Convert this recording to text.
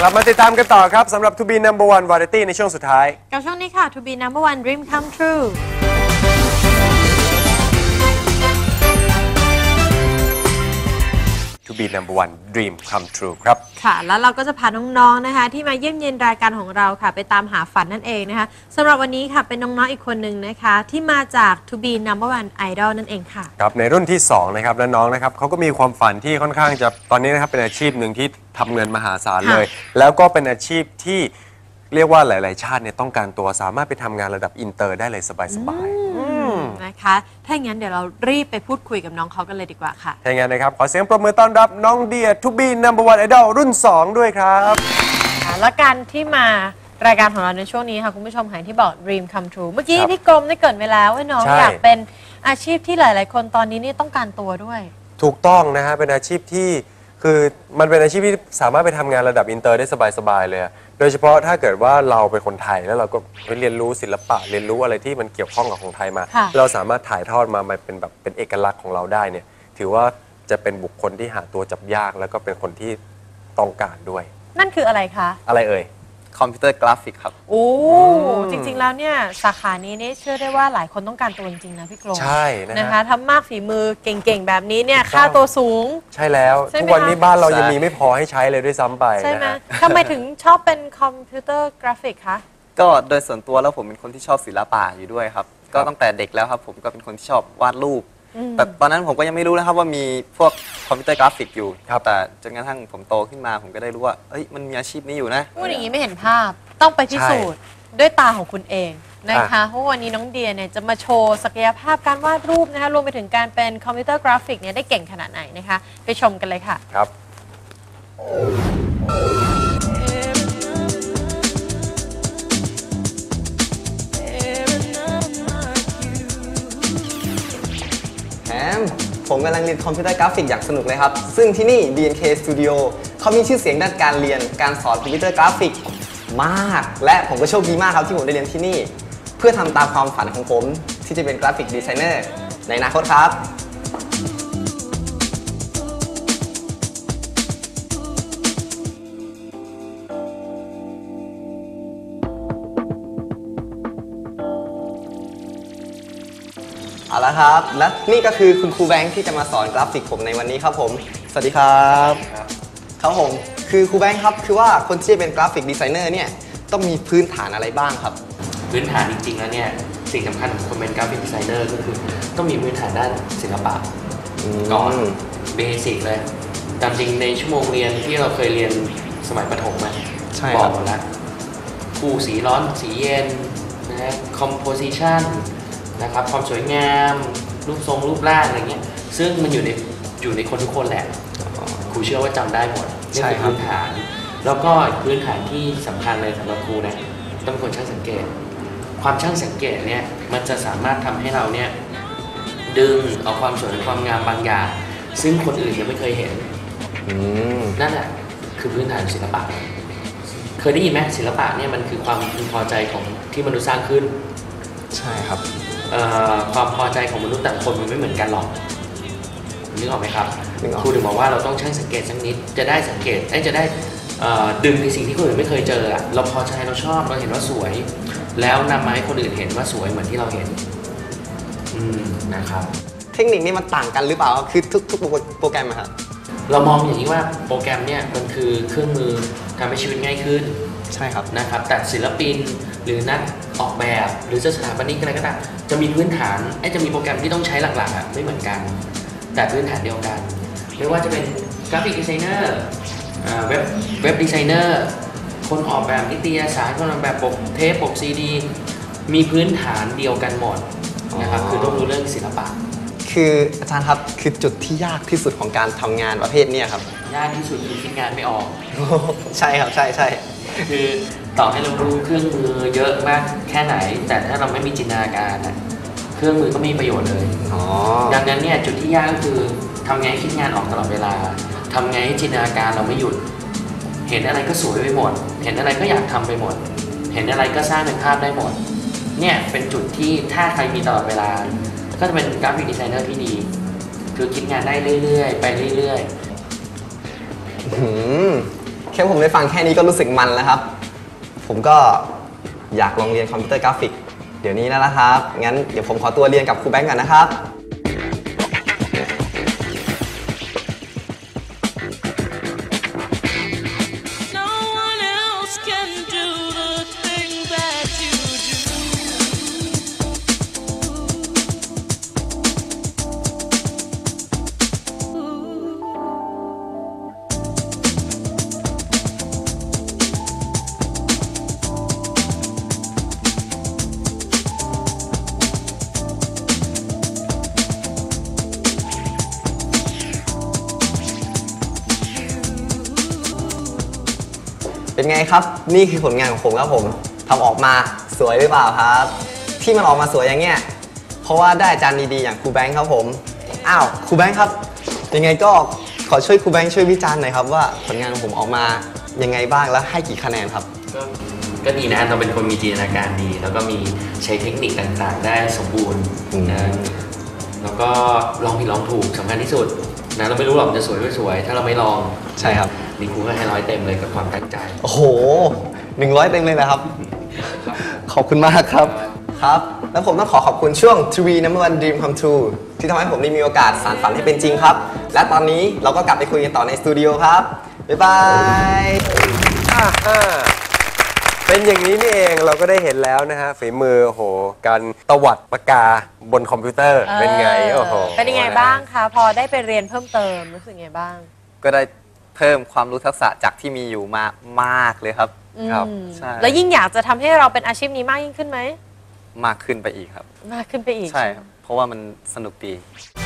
กลับมาติดตามกันต่อครับสำหรับ To Be Number One Variety ในช่วงสุดท้าย กับช่วงนี้ค่ะ To be number one dream come true To Be Number One Dream Come True ครับ ค่ะ แล้วเราก็จะพาน้องๆนะคะ ที่มาเยี่ยมเยียนรายการของเราค่ะ ไปตามหาฝันนั่นเองนะคะสำหรับวันนี้ค่ะเป็นน้องๆอีกคนหนึ่งนะคะ ที่มาจาก To be number one idol นั่นเองค่ะ ครับ ในรุ่นที่ 2 นะครับ และน้องนะครับเขาก็มีความฝันที่ค่อนข้างจะตอนนี้นะครับเป็นอาชีพหนึ่งที่ทำเงินมหาศาลเลย แล้วก็เป็นอาชีพที่เรียกว่าหลาย ๆ ชาติเนี่ยต้องการตัวสามารถไปทำงานระดับอินเตอร์ได้เลยสบายๆอืม นะคะ ถ้าอย่างนั้นเดี๋ยวเรารีบไปพูดคุยกับน้องเขากันเลยดีกว่าค่ะ ถ้าอย่างนั้นนะครับ ขอเสียงปรบมือต้อนรับน้องเดีย To Be Number One Idol รุ่น 2 ด้วยครับ ค่ะและการที่มารายการของเราในช่วงนี้ค่ะ คุณผู้ชมค่ะที่บอก dream come true เมื่อกี้ครับพี่กรมได้เกริดไว้แล้วว่าน้องใช่ อยากเป็นอาชีพที่หลาย ๆ คนตอนนี้นี่ต้องการตัวด้วย ถูกต้องนะฮะเป็นอาชีพที่ คือมันเป็นอาชีพที่สามารถไปทำงานระดับอินเตอร์ได้สบายๆเลยอะโดยเฉพาะถ้าเกิดว่าเราเป็นคนไทยแล้วเราก็ไปเรียนรู้ศิลปะเรียนรู้อะไรที่มันเกี่ยวข้องกับของไทยมา ค่ะ เราสามารถถ่ายทอดมามันเป็นแบบเป็นเอกลักษณ์ของเราได้เนี่ย ถือว่าจะเป็นบุคคลที่หาตัวจับยากแล้วก็เป็นคนที่ต้องการด้วย นั่นคืออะไรคะ อะไรเอ่ย คอมพิวเตอร์กราฟิกครับ โอ้จริงๆแล้วเนี่ยสาขานี้นี่เชื่อได้ว่าหลายคนต้องการตัวจริงๆนะพี่กรมใช่นะนะคะฮะทำมากฝีมือเก่งๆ แบบนี้เนี่ยค่าตัวสูง ใช่แล้ว ใช่ไหมทุกวันนี้คะบ้านเรายังใช่มีไม่พอให้ใช้เลยด้วยซ้ำไปใช่ไหมนะฮะทำไมถึงชอบเป็นคอมพิวเตอร์กราฟิกคะ ก็โดยส่วนตัวแล้วผมเป็นคนที่ชอบศิลปะอยู่ด้วยครับ ก็ตั้งแต่เด็กแล้วครับ ผมก็เป็นคนที่ชอบวาดรูปอืม แต่ตอนนั้นผมก็ยังไม่รู้นะครับว่ามีพวกคอมพิวเตอร์กราฟิกอยู่ครับแต่จนกระทั่งผมโตขึ้นมาผมก็ได้รู้ว่าเอ้ยมันมีอาชีพนี้อยู่นะ พูดอย่างนี้ไม่เห็นภาพต้องไปพิสูจน์ด้วยตาของคุณเองนะคะเพราะวันนี้น้องเดียเนี่ยจะมาโชว์ศักยภาพการวาดรูปนะคะรวมไปถึงการเป็นคอมพิวเตอร์กราฟิกเนี่ยได้เก่งขนาดไหนนะคะ ไปชมกันเลยค่ะครับ ผมกำลังเรียนคอมพิวเตอร์กราฟิกอย่างสนุกเลยครับ ซึ่งที่นี่ BNK Studio เขามีชื่อเสียงด้านการเรียนการสอนคอมพิวเตอร์กราฟิกมาก และผมก็โชคดีมากครับที่ผมได้เรียนที่นี่ เพื่อทำตามความฝันของผม ที่จะเป็นกราฟิกดีไซเนอร์ในอนาคตครับ เอาละครับ และนี่ก็คือคุณครูแบงค์ที่จะมาสอนกราฟิกผมในวันนี้ครับผม สวัสดีครับครับผมคือครูแบงค์ครับ คือว่าคนที่จะเป็นกราฟิกดีไซเนอร์เนี่ยต้องมีพื้นฐานอะไรบ้างครับ พื้นฐานจริงๆแล้วเนี่ยสิ่งสำคัญของคนเป็นกราฟิกดีไซเนอร์ก็คือ ต้องมีพื้นฐานด้านศิลปะก่อนเบสิกเลยตามจริงในชั่วโมงเรียนที่เราเคยเรียนสมัยประถมอะใช่บคอรักบหมดแล้วคู่สีร้อนสีเย็นนะฮะคอมโพสิชัน นะครับความสวยงามรูปทรงรูปร่างอะไรเงี้ยซึ่งมันอยู่ในอยู่ในคนทุกคนแหละครูเชื่อว่าจำได้หมดนี่ใช่คือครับพื้นฐาน แล้วก็พื้นฐานที่สำคัญเลยสำหรับครูนะต้องเป็นคนช่างสังเกต ความช่างสังเกตเนี่ยมันจะสามารถทำให้เราเนี่ยดึงเอาความสวยความงามบางอย่าง ซึ่งคนอื่นยังไม่เคยเห็นอืมนั่นแหละคือพื้นฐานศิลปะ เคยได้ยินไหมศิลปะเนี่ยมันคือความพึงพอใจของที่มนุษย์สร้างขึ้น ใช่ครับเอ่อ ความพอใจของมนุษย์แต่ละคนมันไม่เหมือนกันหรอกนึกออกไหมครับนึกออกครูถึงบอกว่าเราต้องช่างสังเกตสักนิดจะได้สังเกตไอ้ยจะได้เอ่อดึงในสิ่งที่คนอื่นไม่เคยเจออะเราพอใจเราชอบเราเห็นว่าสวย แล้วนำมาให้คนอื่นเห็นว่าสวยเหมือนที่เราเห็นอืมนะครับเทคนิคนี้มันต่างกันหรือเปล่าครับคือทุกทุกโปรแกรมอะครับเรามองอย่างนี้ว่าโปรแกรมเนี่ยมันคือเครื่องมือทำให้ชีวิตง่ายขึ้นใช่ครับนะครับแต่ศิลปิน หรือนักออกแบบหรือจะสถาปนิกอะไรก็ตามจะมีพื้นฐานไอ้จะมีโปรแกรมที่ต้องใช้หลักๆอะไม่เหมือนกัน แต่พื้นฐานเดียวกัน ไม่ว่าจะเป็นกราฟิกดีไซเนอร์เว็บเว็บดีไซเนอร์คนออกแบบนิตยสารคนออกแบบปกเทปปกซีดีมีพื้นฐานเดียวกันหมดนะครับอ๋อคือต้องรู้เรื่องศิลปะ คืออาจารย์ครับคือจุดที่ยากที่สุดของการทำงานประเภทเนี้ยครับยากที่สุดคือคิดงานไม่ออก ใช่ครับใช่ใช่คือ ต่อให้เรารู้เครื่องมือเยอะมากแค่ไหน แต่ถ้าเราไม่มีจินตนาการอะเครื่องมือก็ไม่มีประโยชน์เลย อ๋อ ดังนั้นเนี่ยจุดที่ยากก็คือทำไงให้คิดงานออกตลอดเวลาทำไงให้จินตนาการเราไม่หยุด เห็นอะไรก็สวยไปหมด เห็นอะไรก็อยากทำไปหมด เห็นอะไรก็สร้างเป็นภาพได้หมด เนี่ยเป็นจุดที่ถ้าใครมีตลอดเวลา ก็จะเป็นกราฟิกดีไซเนอร์ที่ดี คือคิดงานได้เรื่อยๆ ไปเรื่อยหืมแค่ผมได้ฟังแค่นี้ก็รู้สึกมันแล้วครับ ผมก็อยากลองเรียนคอมพิวเตอร์กราฟิก เดี๋ยวนี้แล้วนะครับ งั้นเดี๋ยวผมขอตัวเรียนกับครูแบงก์กันนะครับ เป็นไงครับ นี่คือผลงานของผมครับผมทำออกมาสวยหรือเปล่าครับ ที่มันออกมาสวยอย่างเงี้ยเพราะว่าได้อาจารย์ดีๆอย่างครูแบงค์ครับผมอ้าวครูแบงค์ครับยังไงก็ขอช่วยครูแบงค์ช่วยวิจารณ์หน่อยครับว่าผลงานของผมออกมายังไงบ้างแล้วให้กี่คะแนนครับ ก็ก็ดีนะเราเป็นคนมีจินตนาการดี แล้วก็มีใช้เทคนิคต่างๆ ได้สมบูรณ์อืมนะแล้วก็ลองผิดลองถูกสำคัญที่สุดนะเราไม่รู้หรอกมันจะสวยไม่สวย ถ้าเราไม่ลองใช่ครับ มีครูก็ให้ร้อยเต็มเลยกับความตั้งใจโอ้โหหนึ่งร้อยเต็มเลยนะครับ ขอบคุณมากครับ ครับ แล้วผมต้องขอขอบคุณช่วง TV Number One Dream Come True ที่ทำให้ผมได้มีโอกาสสานฝันให้เป็นจริงครับ และตอนนี้เราก็กลับไปคุยกันต่อในสตูดิโอครับ บ๊ายบายอ่าฮะเป็นอย่างนี้นี่เองเราก็ได้เห็นแล้วนะฮะฝีมือโอ้โหการตวัดปากกาบนคอมพิวเตอร์เป็นไงโอ้โหเป็นยังไงบ้างคะ พอได้ไปเรียนเพิ่มเติมรู้สึกไงบ้าง ก็ได้ เพิ่มความรู้ทักษะจากที่มีอยู่มามากเลยครับครับอืมใช่ แล้วยิ่งอยากจะทำให้เราเป็นอาชีพนี้มากยิ่งขึ้นไหม มากขึ้นไปอีกครับ มากขึ้นไปอีก ใช่ครับ เพราะว่ามันสนุกดี No